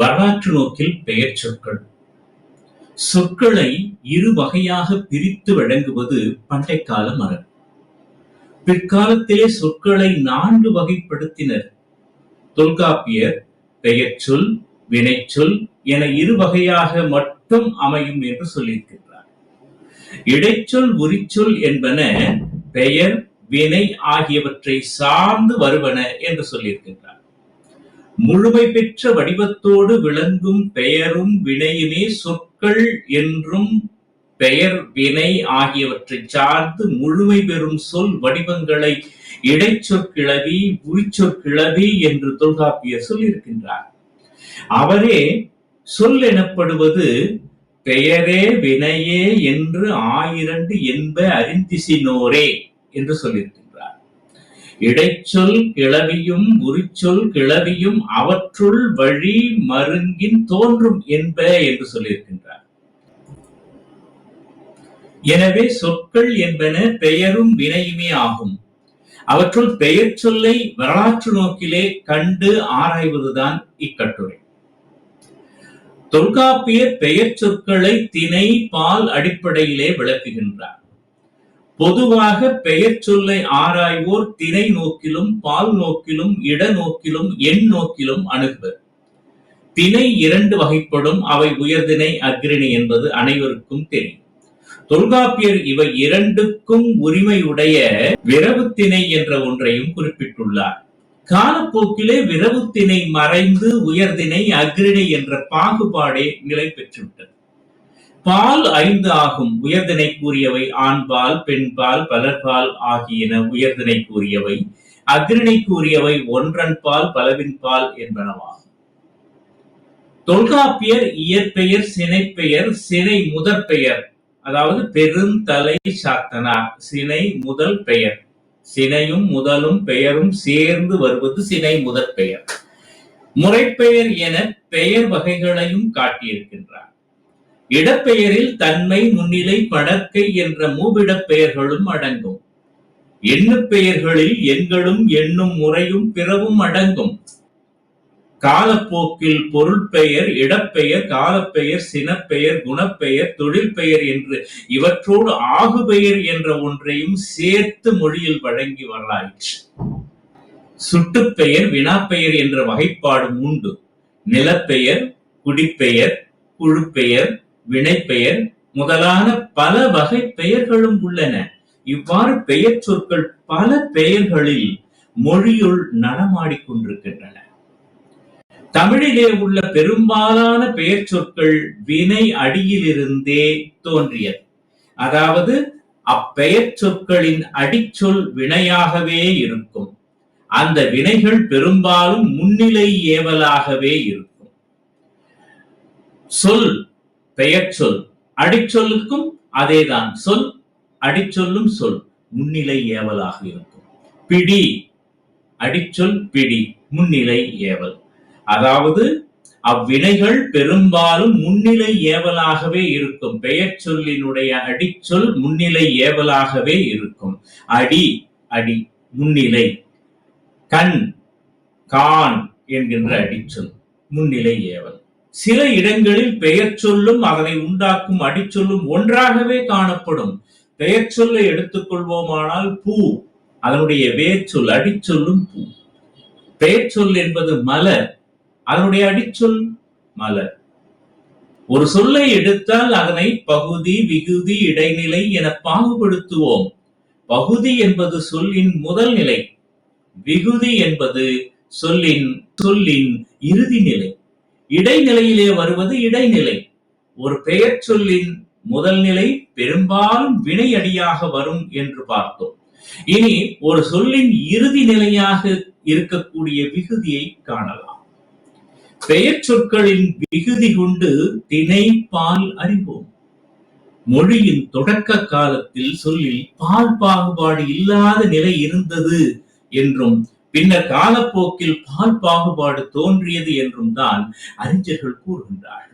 வரலாற்று நோக்கில் பெயர் சொற்கள். சொற்களை இரு வகையாக பிரித்து வழங்குவது பண்டைக்கால மரபு. பிற்காலத்திலே சொற்களை நான்கு வகைப்படுத்தினர். தொல்காப்பியர் பெயர் சொல் வினைச்சொல் என இரு வகையாக மட்டும் அமையும் என்று சொல்லியிருக்கின்றார். இடைச்சொல் உரிச்சொல் என்பன பெயர் வினை ஆகியவற்றை சார்ந்து வருவன என்று சொல்லியிருக்கின்றார். முழுமை பெற்ற வடிவத்தோடு விளங்கும் பெயரும் வினையுமே சொற்கள் என்றும் பெயர் வினை ஆகியவற்றை சார்ந்து முழுமை பெறும் சொல் வடிவங்களை இடைச்சொற்கிழவி உரிச்சொற்கிழவி என்று தொல்காப்பியர் சொல்லியிருக்கின்றார். அவரே சொல் எனப்படுவது பெயரே வினையே என்று ஆயிரண்டு என்ப அறிந்திசினோரே என்று சொல்லியிருக்கிறார் இடைச்சொல் கிளவியும் உரிச்சொல் கிளவியும் அவற்றுள் வழி மருங்கின் தோன்றும் என்ப என்று சொல்லியிருக்கின்றார். எனவே சொற்கள் என்பன பெயரும் வினையுமே ஆகும். அவற்றுள் பெயர் சொல்லை வரலாற்று நோக்கிலே கண்டு ஆராய்வதுதான் இக்கட்டுரை. தொல்காப்பியர் பெயர் சொற்களை திணை பால் அடிப்படையிலே விளக்குகின்றார். பொதுவாக பெயர் சொல்லை ஆராய்வோர் திணை நோக்கிலும் பால் நோக்கிலும் இட நோக்கிலும் எண் நோக்கிலும் அணுகுவர். திணை இரண்டு வகைப்படும் அவை உயர்திணை அக்ரிணி என்பது அனைவருக்கும் தெரியும். தொல்காப்பியர் இவை இரண்டுக்கும் உரிமையுடைய விரவுத்திணை என்ற ஒன்றையும் குறிப்பிட்டுள்ளார். காலப்போக்கிலே விரவுத்திணை மறைந்து உயர்திணை அக்ரிணை என்ற பாகுபாடே நிலை பெற்றுவிட்டது பால் ஐந்து ஆகும் உயர்தினை கூறியவை ஆண்பால் பெண்பால் பலர்பால் ஆகியன உயர்தினை கூறியவை. அக்ரிணை கூறியவை ஒன்றன் பால் பலவின் பால் என்பனவாகும் தொல்காப்பியர் இயற்பெயர் சினைப்பெயர் சினை முதற் பெயர். அதாவது பெருந்தலை சாத்தனார் சினை முதல் பெயர். சினையும் முதலும் பெயரும் சேர்ந்து வருவது சினை முதற் பெயர். முறைப்பெயர் என பெயர் வகைகளையும் காட்டியிருக்கின்றார். இடப்பெயரில் தன்மை முன்னிலை படக்கை என்ற மூவிடப் பெயர்களும் அடங்கும். எண்ணு பெயர்களில் எண்களும் எண்ணும் முறையும் பிறவும் அடங்கும். காலப்போக்கில் பொருள் பெயர் இடப்பெயர் காலப்பெயர் சினப்பெயர் குணப்பெயர் தொழில் பெயர் என்று இவற்றோடு ஆகுபெயர் என்ற ஒன்றையும் சேர்த்து மொழியில் வழங்கி வரலாயிற்று. சுட்டுப்பெயர் வினாப்பெயர் என்ற வகைப்பாடும் உண்டு. நிலப்பெயர் குடிப்பெயர் குழுப்பெயர் வினைப்பெயர் முதலான பல வகை பெயர்களும் உள்ளன. இவ்வாறு பெயர் சொற்கள் பல பெயர்களில் மொழியுள் நடமாடிக்கொண்டிருக்கின்றன தமிழிலே உள்ள பெரும்பாலான பெயர் சொற்கள் வினை அடியிலிருந்தே தோன்றியது. அதாவது அப்பெயர் சொற்களின் அடிச்சொல் வினையாகவே இருக்கும். அந்த வினைகள் பெரும்பாலும் முன்னிலை ஏவலாகவே இருக்கும். சொல் பெயர் சொல் அடிச்சொல்லுக்கும் அதேதான். சொல் அடிச்சொல்லும் சொல். முன்னிலை ஏவலாக இருக்கும். பிடி. அடிச்சொல் பிடி. முன்னிலை ஏவல். அதாவது அவ்வினைகள் பெரும்பாலும் முன்னிலை ஏவலாகவே இருக்கும். பெயர் சொல்லினுடைய அடிச்சொல் முன்னிலை ஏவலாகவே இருக்கும். அடி அடி. முன்னிலை. கண் கான் என்கின்ற அடிச்சொல். முன்னிலை ஏவல். சில இடங்களில் பெயர் சொல்லும் அதனை உண்டாக்கும் அடிச்சொல்லும் ஒன்றாகவே காணப்படும். பெயர் சொல்லை எடுத்துக்கொள்வோமானால் பூ அதனுடைய வேர்ச்சொல் அடிச்சொல்லும் பூ. பெயர் சொல் என்பது மலர் அதனுடைய அடிச்சொல் மலர். ஒரு சொல்லை எடுத்தால் அதனை பகுதி விகுதி இடைநிலை என பாகுபடுத்துவோம். பகுதி என்பது சொல்லின் முதல் நிலை விகுதி என்பது சொல்லின் சொல்லின் இறுதி நிலை. இடைநிலையிலே வருவது இடைநிலை. ஒரு பெயர் சொல்லின் முதல் நிலை பெரும்பாலும் வினை அடியாக வரும் என்று பார்த்தோம். இனி ஒரு சொல்லின் இறுதி நிலையாக இருக்கக்கூடிய விகுதியை காணலாம். பெயர் சொற்களின் விகுதி கொண்டு திணை பால் அறிவோம். மொழியின் தொடக்க காலத்தில் சொல்லில் பால் பாகுபாடு இல்லாத நிலை இருந்தது என்றும் பின்னர் காலப்போக்கில் பால் பாகுபாடு தோன்றியது என்றும் தான் அறிஞர்கள் கூறுகின்றார்கள்.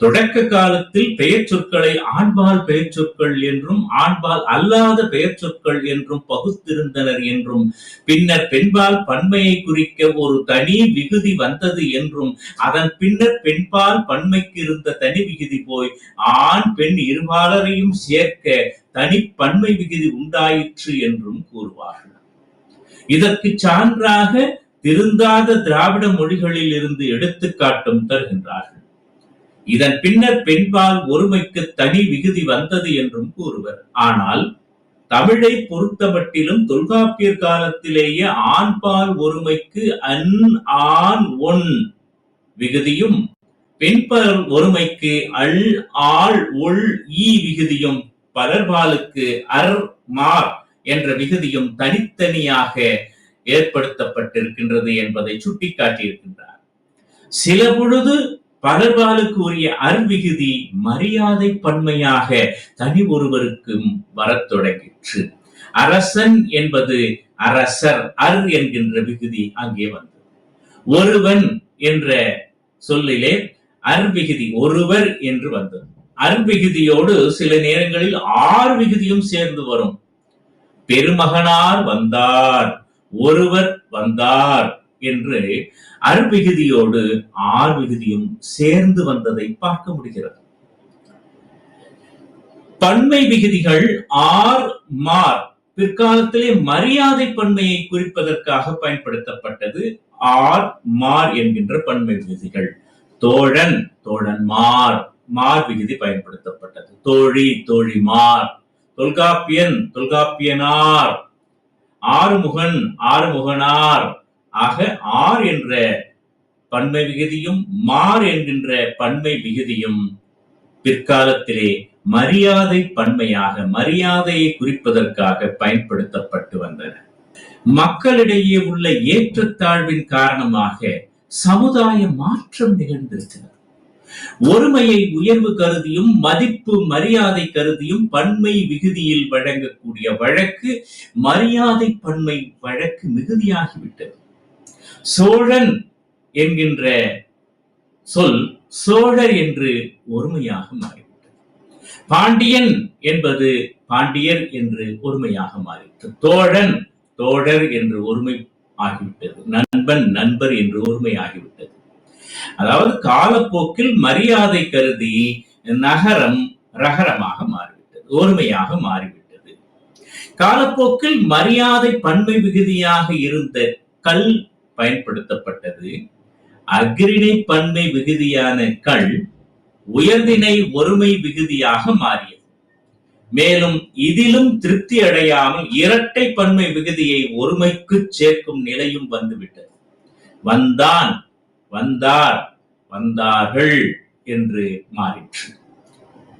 தொடக்க காலத்தில் பெயர் சொற்களை ஆண்பால் பெயர் சொற்கள் என்றும் ஆண்பால் அல்லாத பெயர் சொற்கள் என்றும் பகுத்திருந்தனர் என்றும் பின்னர் பெண்பால் பன்மையை குறிக்க ஒரு தனி விகுதி வந்தது என்றும் அதன் பின்னர் பெண்பால் பன்மைக்கு இருந்த தனி விகுதி போய் ஆண் பெண் இருபாலரையும் சேர்க்க தனி பன்மை விகுதி உண்டாயிற்று என்றும் கூறுவார்கள். இதற்கு சான்றாக திருந்தாத திராவிட மொழிகளில் இருந்து எடுத்துக்காட்டும் தருகின்றார்கள். இதன் பின்னர் பெண்பால் ஒருமைக்கு தனி விகுதி வந்தது என்றும் கூறுவர். ஆனால் தமிழை பொறுத்தமட்டிலும் தொல்காப்பியர் காலத்திலேயே ஆண்பால் ஒருமைக்கு அன் ஆண் ஒன் விகுதியும் பெண்பால் ஒருமைக்கு அல் ஆள் ஒள் ஈ விகுதியும் பலர்பாலுக்கு அர் மார் என்ற விகுதியும் தனித்தனியாக ஏற்படுத்தப்பட்டிருக்கின்றது என்பதை சுட்டிக்காட்டியிருக்கின்றார். சில பொழுது பலர்பாலுக்கு உரிய அர்விகுதி மரியாதை பன்மையாக தனி ஒருவருக்கும் வரத் தொடங்கிற்று. அரசன் என்பது அரசர் அர் என்கின்ற விகுதி அங்கே வந்தது. ஒருவன் என்ற சொல்லிலே அர்விகுதி ஒருவர் என்று வந்தது. அர்விகுதியோடு சில நேரங்களில் ஆறு விகுதியும் சேர்ந்து வரும். பெருமகனார் வந்தார் ஒருவர் வந்தார் என்று அருவிகுதியோடு ஆர் விகுதியும் சேர்ந்து வந்ததை பார்க்க முடிகிறது. பன்மை விகுதிகள் ஆர் மார் பிற்காலத்திலே மரியாதை பன்மையை குறிப்பதற்காக பயன்படுத்தப்பட்டது ஆர் மார் என்கின்ற பன்மை விகுதிகள். தோழன் தோழன் மார் மார் விகுதி பயன்படுத்தப்பட்டது. தோழி தோழி மார். தொல்காப்பியன் தொல்காப்பியனார். ஆறுமுகன் ஆறுமுகனார். ஆக ஆர் என்ற பன்மை விகுதியும் மார் என்கின்ற பன்மை விகுதியும் பிற்காலத்திலே மரியாதை பன்மையாக மரியாதையை குறிப்பதற்காக பயன்படுத்தப்பட்டு வந்தன. மக்களிடையே உள்ள ஏற்றத்தாழ்வின் காரணமாக சமுதாய மாற்றம் நிகழ்ந்திருக்கிறது. ஒருமையை உயர்வு கருதியும் மதிப்பு மரியாதை கருதியும் பன்மை விகுதியில் வழங்கக்கூடிய வழக்கு மரியாதை பன்மை வழக்கு மிகுதியாகிவிட்டது. சோழன் என்கின்ற சொல் சோழர் என்று ஒருமையாக மாறிவிட்டது. பாண்டியன் என்பது பாண்டியர் என்று ஒருமையாக மாறிவிட்டது. தோழன் தோழர் என்று ஒருமை ஆகிவிட்டது. நண்பன் நண்பர் என்று ஒருமை ஆகிவிட்டது. அதாவது காலப்போக்கில் மரியாதை கருதி நகரம் ரகரமாக மாறிவிட்டது ஒருமையாக மாறிவிட்டது. காலப்போக்கில் மரியாதை பன்மை விகுதியாக இருந்த கல் பயன்படுத்தப்பட்டது. அக்ரிணை பன்மை விகுதியான கல் உயர்தினை ஒருமை விகுதியாக மாறியது. மேலும் இதிலும் திருப்தி அடையாமல் இரட்டை பன்மை விகுதியை ஒருமைக்கு சேர்க்கும் நிலையும் வந்துவிட்டது வந்தான் வந்தார் வந்தார்கள் என்று மாறிற்று.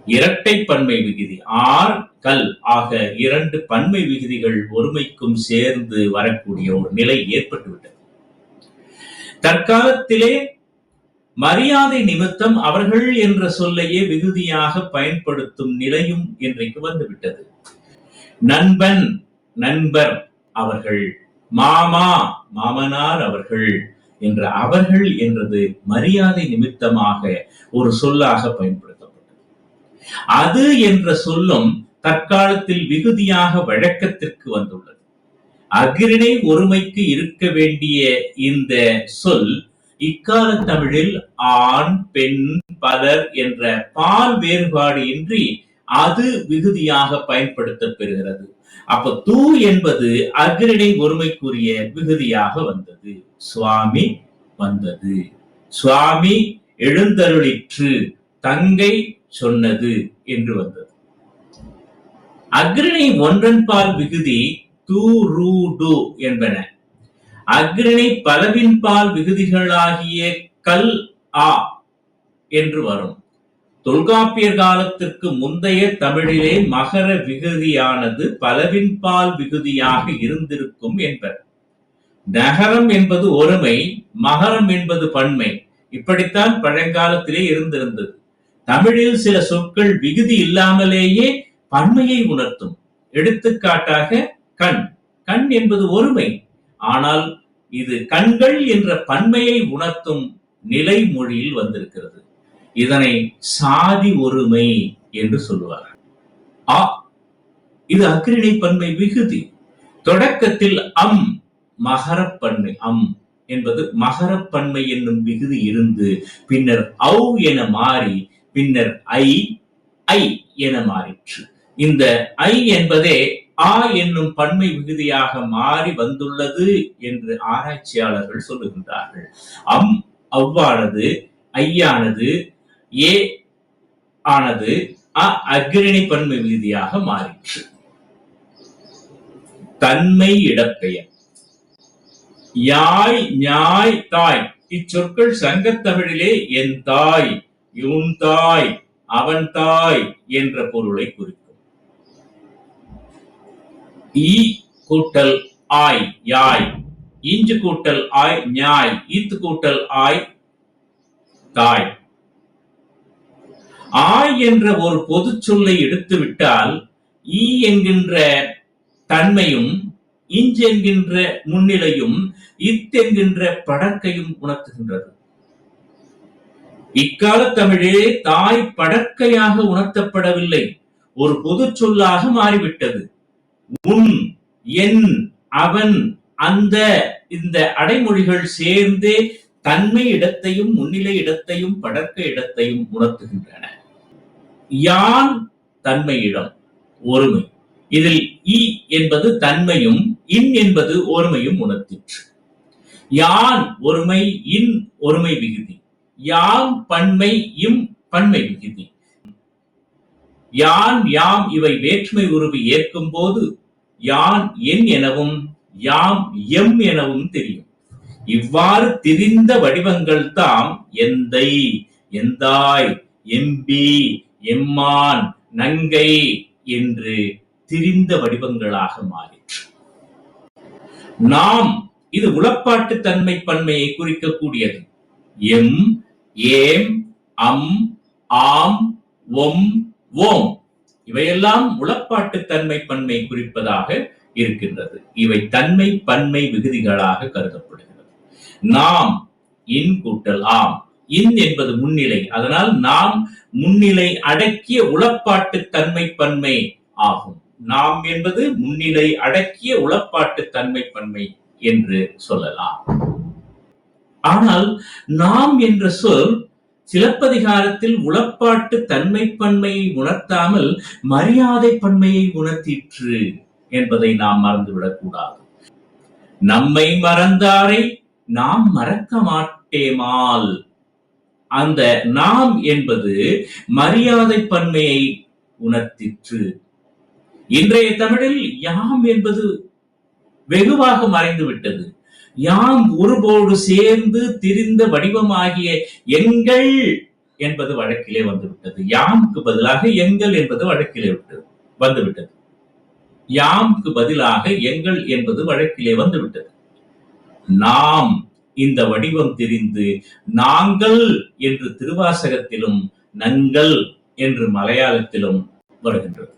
இரட்டை பன்மை விகுதி ஆர் கல் ஆக இரண்டு பன்மை விகுதிகள் ஒருமைக்கும் சேர்ந்து வரக்கூடிய ஒரு நிலை ஏற்பட்டுவிட்டது. தற்காலத்திலே மரியாதை நிமித்தம் அவர்கள் என்ற சொல்லையே விகுதியாக பயன்படுத்தும் நிலையும் இன்றைக்கு வந்துவிட்டது. நண்பன் நண்பர் அவர்கள் மாமா மாமனார் அவர்கள் என்ற அவர்கள் என்றது மரியாதை நிமித்தமாக ஒரு சொல்லாக பயன்படுத்தப்பட்டது. அது என்ற சொல்லும் தற்காலத்தில் விகுதியாக வழக்கத்திற்கு வந்துள்ளது. அகிரிணை ஒருமைக்கு இருக்க வேண்டிய இந்த சொல் இக்கால தமிழில் ஆண் பெண் பலர் என்ற பால் வேறுபாடு இன்றி அது விகுதியாக பயன்படுத்த பெறுகிறது அப்ப தூ என்பது அக்ரிணை ஒருமைக்குரிய விகுதியாக வந்தது. சுவாமி வந்தது. சுவாமி எழுந்தருளிற்று தங்கை சொன்னது என்று வந்தது. அக்ரிணை ஒன்றன்பால் விகுதி தூ ரூ டு என்பன. அக்ரிணை பலவின்பால் விகுதிகளாகிய கல் ஆ என்று வரும். தொல்காப்பியர் காலத்திற்கு முந்தைய தமிழிலே மகர விகுதியானது பலவின்பால் விகுதியாக இருந்திருக்கும் என்பர். நகரம் என்பது ஒருமை மகரம் என்பது பன்மை. இப்படித்தான் பழங்காலத்திலே இருந்திருந்தது. தமிழில் சில சொற்கள் விகுதி இல்லாமலேயே பன்மையை உணர்த்தும். எடுத்துக்காட்டாக கண். கண் என்பது ஒருமை. ஆனால் இது கண்கள் என்ற பன்மையை உணர்த்தும் நிலை மொழியில் வந்திருக்கிறது. இதனை சாதி ஒருமை என்று சொல்லுவார் ஆ இது அக்ரிணை பன்மை விகுதி. தொடக்கத்தில் அம் மகரப்பன்மை அம் என்பது மகரப்பன்மை என்னும் விகுதி இருந்து பின்னர் ஔ என மாறி பின்னர் ஐ ஐ என மாறிற்று. இந்த ஐ என்பதே ஆ என்னும் பன்மை விகுதியாக மாறி வந்துள்ளது என்று ஆராய்ச்சியாளர்கள் சொல்லுகின்றார்கள். அம் அவ்வானது ஐயானது ஏ ஆனது அ அக்ரணி பன்மை விகுதியாக மாறிற்று. தன்மை இடப்பெயர். யாய் ஞாய் தாய். இச்சொற்கள் சங்கத்தமிழிலே என் தாய் இவன் தாய் அவன் தாய் என்ற பொருளை குறிக்கும். ஈ கூட்டல் ஆய் யாய். இஞ்சு கூட்டல் ஆய் ஞாய். ஈத்து கூட்டல் ஆய் தாய். ஆய் என்ற ஒரு பொது சொல்லை எடுத்துவிட்டால் ஈ என்கின்ற தன்மையும் இஞ்ச் என்கின்ற முன்னிலையும் இத் என்கின்ற படக்கையும் உணர்த்துகின்றது. இக்கால தமிழே தாய் படக்கையாக உணர்த்தப்படவில்லை. ஒரு பொது சொல்லாக மாறிவிட்டது. உன் என் அவன் அந்த இந்த அடைமொழிகள் சேர்ந்தே தன்மை இடத்தையும் முன்னிலை இடத்தையும் படர்க்க இடத்தையும் உணர்த்துகின்றன. யான் தன்மை இடம்? ஒருமை. இதில் இ என்பது தன்மையும் இன் என்பது ஒருமையும் உணர்த்திற்று. யான் ஒருமை இன் ஒருமை விகுதி. யாம் பன்மை இம் பன்மை விகுதி. யான் யாம் இவை வேற்றுமை உருவி ஏற்கும் போது யான் என் எனவும் யாம் எம் எனவும் தெரியும். இவ்வாறு திரிந்த வடிவங்கள் தாம் எந்தை எந்தாய் எம்பி எம்மான் நங்கை என்று திரிந்த வடிவங்களாக மாறிற்று. நாம் இது உளப்பாட்டு தன்மை பன்மையை குறிக்கக்கூடியது. எம் ஏம் அம் ஆம் ஒம் ஓம். இவையெல்லாம் உளப்பாட்டு தன்மை பன்மை குறிப்பதாக இருக்கின்றது. இவை தன்மை பன்மை விகுதிகளாக கருதப்படுகிறது. நாம் இன் கூட்டல் ஆம். இன் என்பது முன்னிலை. அதனால் நாம் முன்னிலை அடக்கிய உளப்பாட்டு தன்மை பன்மை ஆகும். நாம் என்பது முன்னிலை அடக்கிய உளப்பாட்டு தன்மை பன்மை என்று சொல்லலாம். ஆனால் நாம் என்ற சொல் சிலப்பதிகாரத்தில் உளப்பாட்டு தன்மை பன்மையை உணர்த்தாமல் மரியாதை பன்மையை உணர்த்திற்று என்பதை நாம் மறந்துவிடக் கூடாது. நம்மை மறந்தாரை நாம் மறக்க மாட்டேமால். அந்த நாம் என்பது மரியாதை பன்மையை உணர்த்திற்று இன்றைய தமிழில் யாம் என்பது வெகுவாக மறைந்து விட்டது யாம் ஒருபோடு சேர்ந்து திரிந்த வடிவமாகிய எங்கள் என்பது வழக்கிலே வந்துவிட்டது. யாம்க்கு பதிலாக எங்கள் என்பது வழக்கிலே விட்டது வந்துவிட்டது. யாம்க்கு பதிலாக எங்கள் என்பது வழக்கிலே வந்துவிட்டது. நாம் இந்த வடிவம் தெரிந்து நாங்கள் என்று திருவாசகத்திலும் நங்கள் என்று மலையாளத்திலும் வருகின்றது.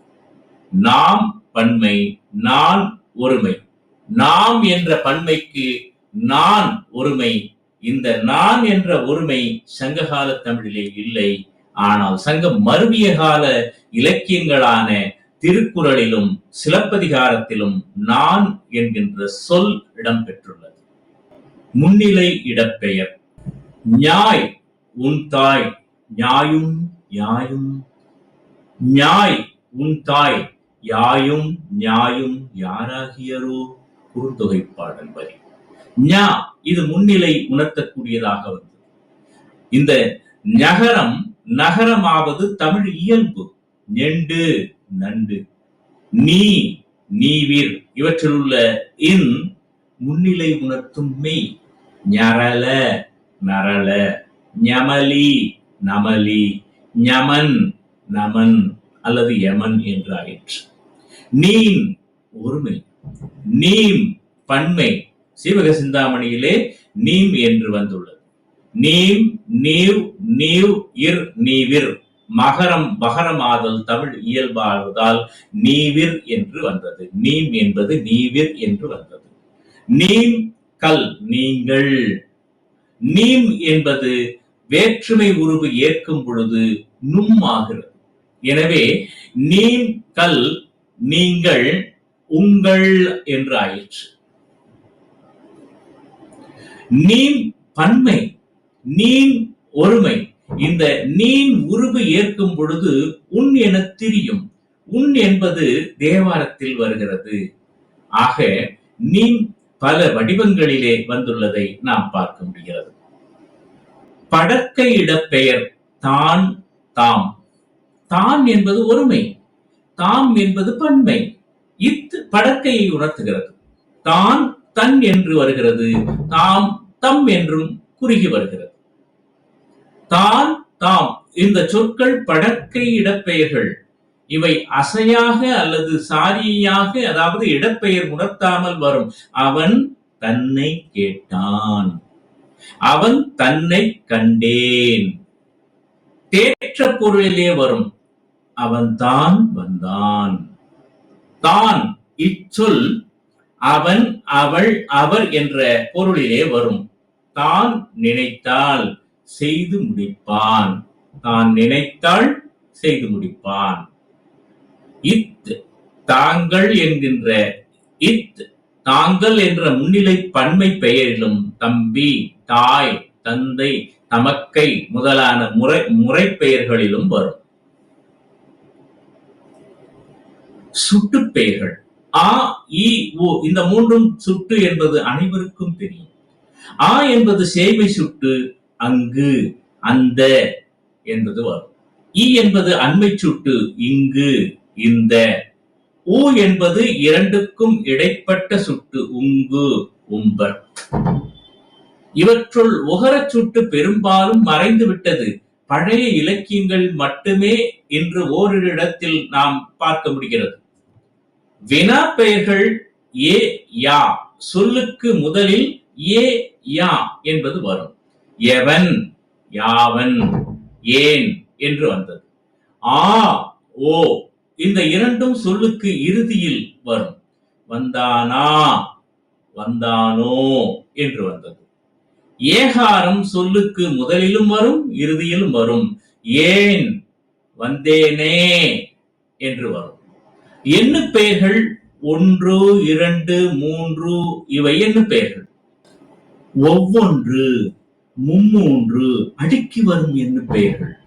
நாம் பன்மை நான் ஒருமை. நாம் என்ற பன்மைக்கு நான் ஒருமை. இந்த நான் என்ற ஒருமை சங்ககால தமிழிலே இல்லை. ஆனால் சங்க மருவிய கால இலக்கியங்களான திருக்குறளிலும் சிலப்பதிகாரத்திலும் நான் என்கின்ற சொல் இடம்பெற்றுள்ளது. முன்னிலை இடப்பெயர். ஞாய் உன் தாய். ஞாயும் யாயும். ஞாய் உன் தாய். யாயும் ஞாயும் யாராகியரோ? குறுந்தொகை பாடல் வரி. ஞா இது முன்னிலை உணர்த்தக்கூடியதாக வந்தது. இந்த நகரம் நகரமாவது தமிழ் இயல்பு. நெண்டு நண்டு. நீ நீவிர். இவற்றில் உள்ள இன் முன்னிலை உணர்த்தும் மெய். ஞரல நரல. ஞமலி நமலி. ஞமன் நமன். அல்லது யமன் என்று ஆயிற்று நீம் ஒருமை நீம் பன்மை. சீவக சிந்தாமணியிலே நீம் என்று வந்துள்ளது. நீம் நீவ் நீவ் இர் நீவிர். மகரம் மகரமாதல் தமிழ் இயல்பாவதால் நீவிர் என்று வந்தது. நீம் என்பது நீவிர் என்று வந்தது. நீம் கல் நீங்கள். நீம் என்பது வேற்றுமை உருவு ஏற்கும் பொழுது நும் ஆகிறது எனவே நீம் கல் நீங்கள் உங்கள் என்று ஆயிற்று. நீம் பன்மை நீன் ஒருமை இந்த நீன் உருவு ஏற்கும் பொழுது உன் என திரியும். உன் என்பது தேவாரத்தில் வருகிறது. ஆக நீன் பல வடிவங்களிலே வந்துள்ளதை நாம் பார்க்க முடிகிறது. படக்க இடப்பெயர் தான் தாம். தான் என்பது ஒருமை. தாம் என்பது பன்மை. இத் படக்கையை உணர்த்துகிறது. தான் தன் என்று வருகிறது. தாம் தம் என்றும் குறுகி வருகிறது. தான் தாம் இந்த சொற்கள் படக்கை இடப்பெயர்கள். இவை அசையாக அல்லது சாரியாக அதாவது இடப்பெயர் உணர்த்தாமல் வரும். அவன் தன்னை கேட்டான். அவன் தன்னை கண்டேன். தேற்ற பொருளிலே வரும். அவன் தான் வந்தான். தான் இச்சொல் அவன் அவள் அவர் என்ற பொருளிலே வரும். தான் நினைத்தால் செய்து முடிப்பான். தான் நினைத்தால் செய்து முடிப்பான். இத் தாங்கள் என்கின்ற இத் தாங்கள் என்ற முன்னிலை பன்மை பெயரிலும் தம்பி தாய் தந்தை தமக்கை முதலான முறை முறை பெயர்களிலும் வரும். சுட்டு பெயர்கள் ஆ இ இந்த மூன்றும் சுட்டு என்பது அனைவருக்கும் தெரியும். ஆ என்பது சேமை சுட்டு அங்கு அந்த என்பது வரும். இ என்பது அண்மை சுட்டு இங்கு இந்த. ஊ என்பது இரண்டுக்கும் இடைப்பட்ட சுட்டு உங்கு உம்பர். இவற்றுள் உகரச் சுட்டு பெரும்பாலும் மறைந்து விட்டது பழைய இலக்கியங்கள் மட்டுமே இன்று ஓரிரு இடத்தில் நாம் பார்க்க முடிகிறது. வினா பெயர்கள் ஏ யா. சொல்லுக்கு முதலில் ஏ யா என்பது வரும். எவன் யாவன் ஏன் என்று வந்தது. ஆ ஓ இந்த இரண்டும் சொல்லுக்கு இறுதியில் வரும். வந்தானா வந்தானோ என்று வந்தது. ஏகாரம் சொல்லுக்கு முதலிலும் வரும் இறுதியிலும் வரும். ஏன் வந்தேனே என்று வரும். எண்ணு பெயர்கள் ஒன்று இரண்டு மூன்று இவை எண்ணு பெயர்கள். ஒவ்வொன்று மும்மூன்று அடுக்கி வரும் எண்ணு பெயர்கள்.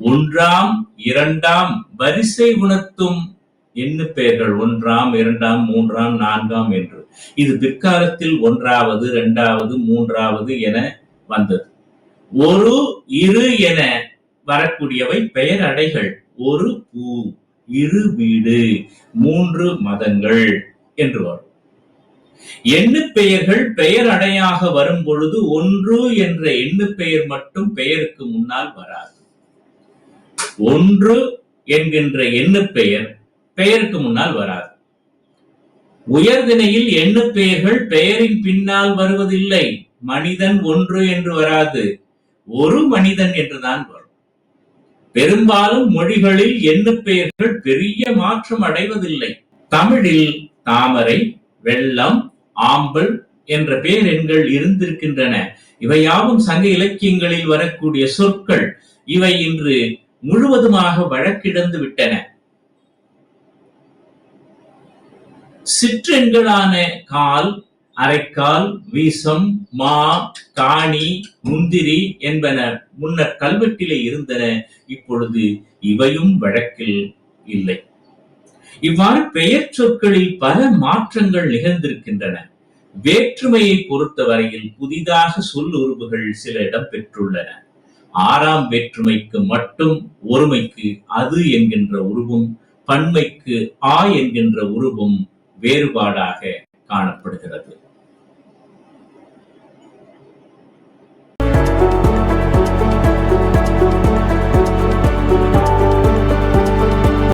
ஒன்றாம் இரண்டாம் வரிசை உணர்த்தும் எண்ணு பெயர்கள். ஒன்றாம் இரண்டாம் மூன்றாம் நான்காம் என்று. இது பிற்காலத்தில் ஒன்றாவது இரண்டாவது மூன்றாவது என வந்தது. ஒரு இரு என வரக்கூடியவை பெயர் அடைகள். ஒரு பூ இரு வீடு மூன்று மதங்கள் என்று வரும். எண்ணு பெயர்கள் பெயர் அடையாக வரும் பொழுது ஒன்று என்ற எண்ணு பெயர் மட்டும் பெயருக்கு முன்னால் வராது. ஒன்று என்கின்ற எண்ணு பெயர் பெயருக்கு முன்னால் வராது. உயர்தினையில் எண்ணு பெயர்கள் பெயரின் பின்னால் வருவதில்லை. மனிதன் ஒன்று என்று வராது. ஒரு மனிதன் என்றுதான் வரும். பெரும்பாலும் மொழிகளில் எண்ணு பெயர்கள் பெரிய மாற்றம் அடைவதில்லை. தமிழில் தாமரை வெள்ளம் ஆம்பல் என்ற பெயர் எண்கள் இருந்திருக்கின்றன இவையாவும் சங்க இலக்கியங்களில் வரக்கூடிய சொற்கள். இவை இன்று முழுவதுமாக வழக்கிடந்து விட்டன. சிற்றெண்களான கால் அரைக்கால் வீசம் மா காணி முந்திரி என்பன முன்னர் கல்வெட்டிலே இருந்தன. இப்பொழுது இவையும் வழக்கில் இல்லை. இவ்வாறு பெயர் சொற்களில் பல மாற்றங்கள் நிகழ்ந்திருக்கின்றன. வேற்றுமையை பொறுத்தவரையில் புதிதாக சொல் உருவுகள் சில இடம் பெற்றுள்ளன. ஆறாம் வேற்றுமைக்கு மட்டும் ஒருமைக்கு அது என்கின்ற உருவும் பன்மைக்கு ஆ என்கின்ற உருவும் வேறுபாடாக காணப்படுகிறது.